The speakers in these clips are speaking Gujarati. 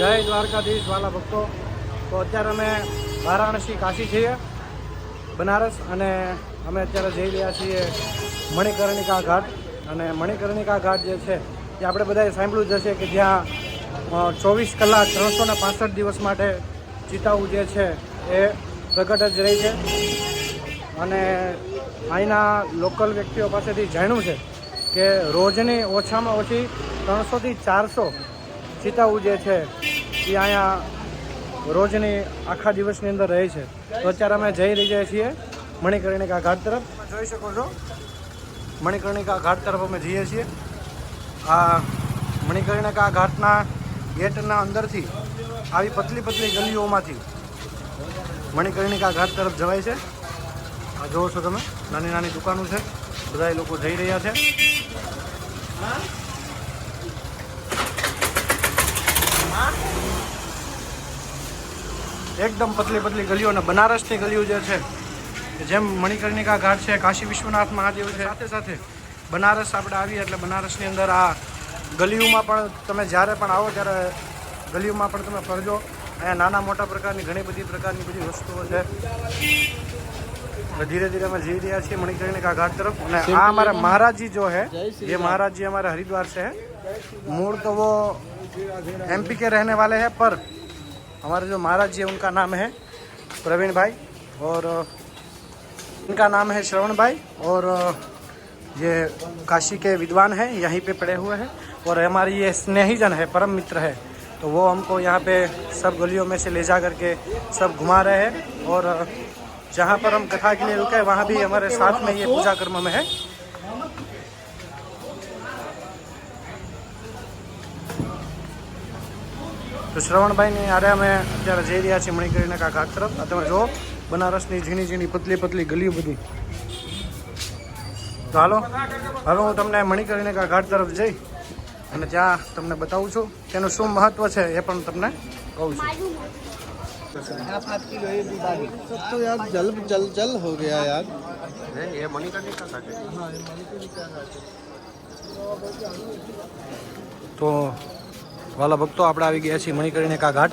જય દ્વારકાધીશ વાલા ભક્તો. તો અત્યારે અમે વારાણસી કાશી છીએ, બનારસ, અને અમે અત્યારે જઈ રહ્યા છીએ મણિકર્ણિકા ઘાટ. અને મણિકર્ણિકા ઘાટ જે છે, એ આપણે બધાએ સાંભળ્યું જ હશે કે જ્યાં ચોવીસ કલાક ત્રણસો ને પાસઠ દિવસ માટે ચિતાવું જે છે, એ પ્રગટ જ રહી છે. અને અહીંના લોકલ વ્યક્તિઓ પાસેથી જાણ્યું છે કે રોજની ઓછામાં ઓછી ત્રણસોથી ચારસો ચિતાવું જે છે, એ અહીંયા રોજની આખા દિવસની અંદર રહે છે. તો અત્યારે અમે જઈ રહ્યા છીએ મણિકર્ણિકા ઘાટ તરફ. જોઈ શકો છો, મણિકર્ણિકા ઘાટ તરફ અમે જઈએ છીએ. આ મણિકર્ણિકા ઘાટના ગેટના અંદરથી આવી પતલી પતલી ગલીઓમાંથી મણિકર્ણિકા ઘાટ તરફ જવાય છે. આ જોવો છો તમે, નાની નાની દુકાનો છે બધા લોકો જઈ રહ્યા છે. એકદમ પતલી પતલી ગલીઓ અને બનારસની ગલીઓ જે છે જેમ મણિકર્ણિકા ઘાટ છે કાશી વિશ્વનાથ મહાદેવ છે સાથે સાથે બનારસ આપણે આવીએ એટલે બનારસની અંદર આ ગલીઓમાં પણ તમે જ્યારે પણ આવો ત્યારે ગલીઓમાં પણ તમે ફરજો. અહીંયા નાના મોટા પ્રકારની ઘણી બધી પ્રકારની બધી વસ્તુઓ છે. ધીરે ધીરે અમે જઈ રહ્યા છીએ મણિકર્ણિકા ઘાટ તરફ. અને આ અમારા મહારાજજી જો છે એ મહારાજજી અમારા હરિદ્વાર છે મૂળ તો एमपी के रहने वाले हैं, पर हमारे जो महाराज जी उनका नाम है प्रवीण भाई और इनका नाम है श्रवण भाई और ये काशी के विद्वान हैं, यहीं पे पड़े हुए हैं और हमारी ये स्नेहीजन है, परम मित्र है। तो वो हमको यहाँ पे सब गलियों में से ले जा करके सब घुमा रहे हैं और जहाँ पर हम कथा के लिए रुके वहाँ भी हमारे साथ में ये पूजा कर्म में है। તો શ્રવણભાઈની આરે અમે અત્યારે જઈ રહ્યા છીએ મણિકર્ણિકા ઘાટ તરફ આ તમે જો બનારસની ઝીણી ઝીણી પતલી પતલી ગલીઓ બધી તો હાલો હવે હું તમને મણિકર્ણિકા ઘાટ તરફ જઈ અને ત્યાં તમને બતાવું છું તેનું શું મહત્વ છે એ પણ તમને કહું છું सब तो यार जल जल जल हो गया यार તો વાલા ભક્તો આપણે આવી ગયા છીએ મણિકર્ણિકા ઘાટ.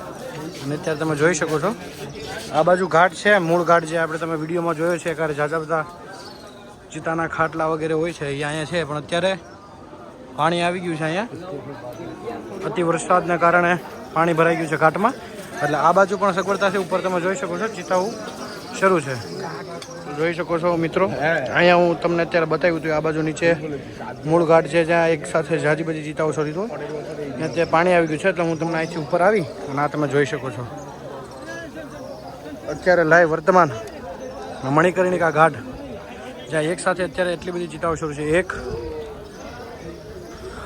અને અત્યારે તમે જોઈ શકો છો. આ બાજુ ઘાટ છે, મૂળ ઘાટ જે આપણે તમે વિડીયોમાં જોયો છે ત્યારે ઝાઝા બધા ચિતાના ખાટલા વગેરે હોય છે અહીંયા અહીંયા છે, પણ અત્યારે પાણી આવી ગયું છે અહીંયા. અતિ વરસાદને કારણે પાણી ભરાઈ ગયું છે ઘાટમાં. એટલે આ બાજુ પણ સગવડતાથી ઉપર તમે જોઈ શકો છો, ચિતાવું શરૂ છે. જોઈ શકો છો મિત્રો, અહીંયા હું તમને અત્યારે બતાવ્યું હતું, આ બાજુ નીચે મૂળ ઘાટ છે, જ્યાં એક સાથે જાજી બધી ચિતાઓ છોડી દો ત્યાં ત્યાં પાણી આવી ગયું છે, એટલે હું તમને અહીંથી ઉપર આવી અને આ તમે જોઈ શકો છો. અત્યારે લાઈવ વર્તમાન મણિકર્ણિકા ઘાટ, જ્યાં એક સાથે અત્યારે એટલી બધી ચિતાઓ શરૂ છે. એક,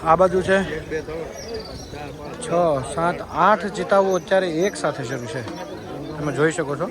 આ બાજુ છે. છ, સાત, આઠ ચિતાઓ અત્યારે એક સાથે શરૂ છે. તમે જોઈ શકો છો.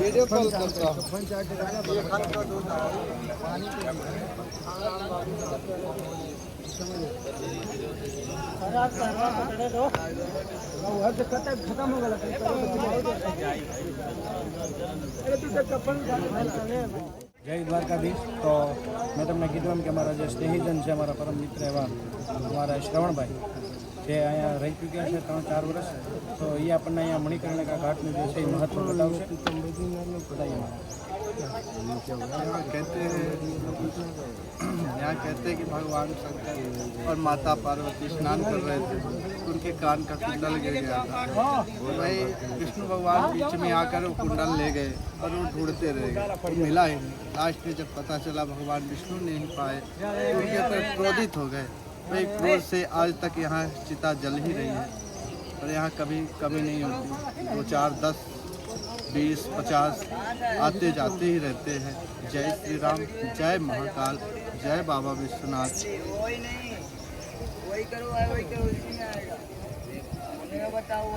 वीडियो कॉल कर रहा हूँ જય દ્વારકાધીશ. તો મેં તમને કીધું એમ કે અમારા જે સ્નેહીજન છે, અમારા પરમ મિત્ર એવા અમારા શ્રવણભાઈ. જે અહીંયા રહી ચૂક્યા છે ત્રણ ચાર વર્ષ તો એ આપણને અહીંયા મણિકર્ણિકા ઘાટનું જે છે એ મહત્વ બતાવશે બતાવીએ यहाँ कहते हैं यहाँ कहते हैं कि भगवान शंकर और माता पार्वती स्नान कर रहे थे उनके कान का कुंडल गिर गया था वही विष्णु भगवान बीच में आकर वो कुंडल ले गए और वो ढूंढते रह गए वो मिला ही नहीं लास्ट में जब पता चला भगवान विष्णु नहीं पाए तो उनके ऊपर क्रोधित हो गए एक करोड़ से आज तक यहाँ चिता जल ही रही है। और यहाँ कभी कमी नहीं होती। दो चार, दस, बीस, पचास आते जाते ही रहते हैं। जय श्री राम, जय महाकाल, जय बाबा विश्वनाथ। बताओ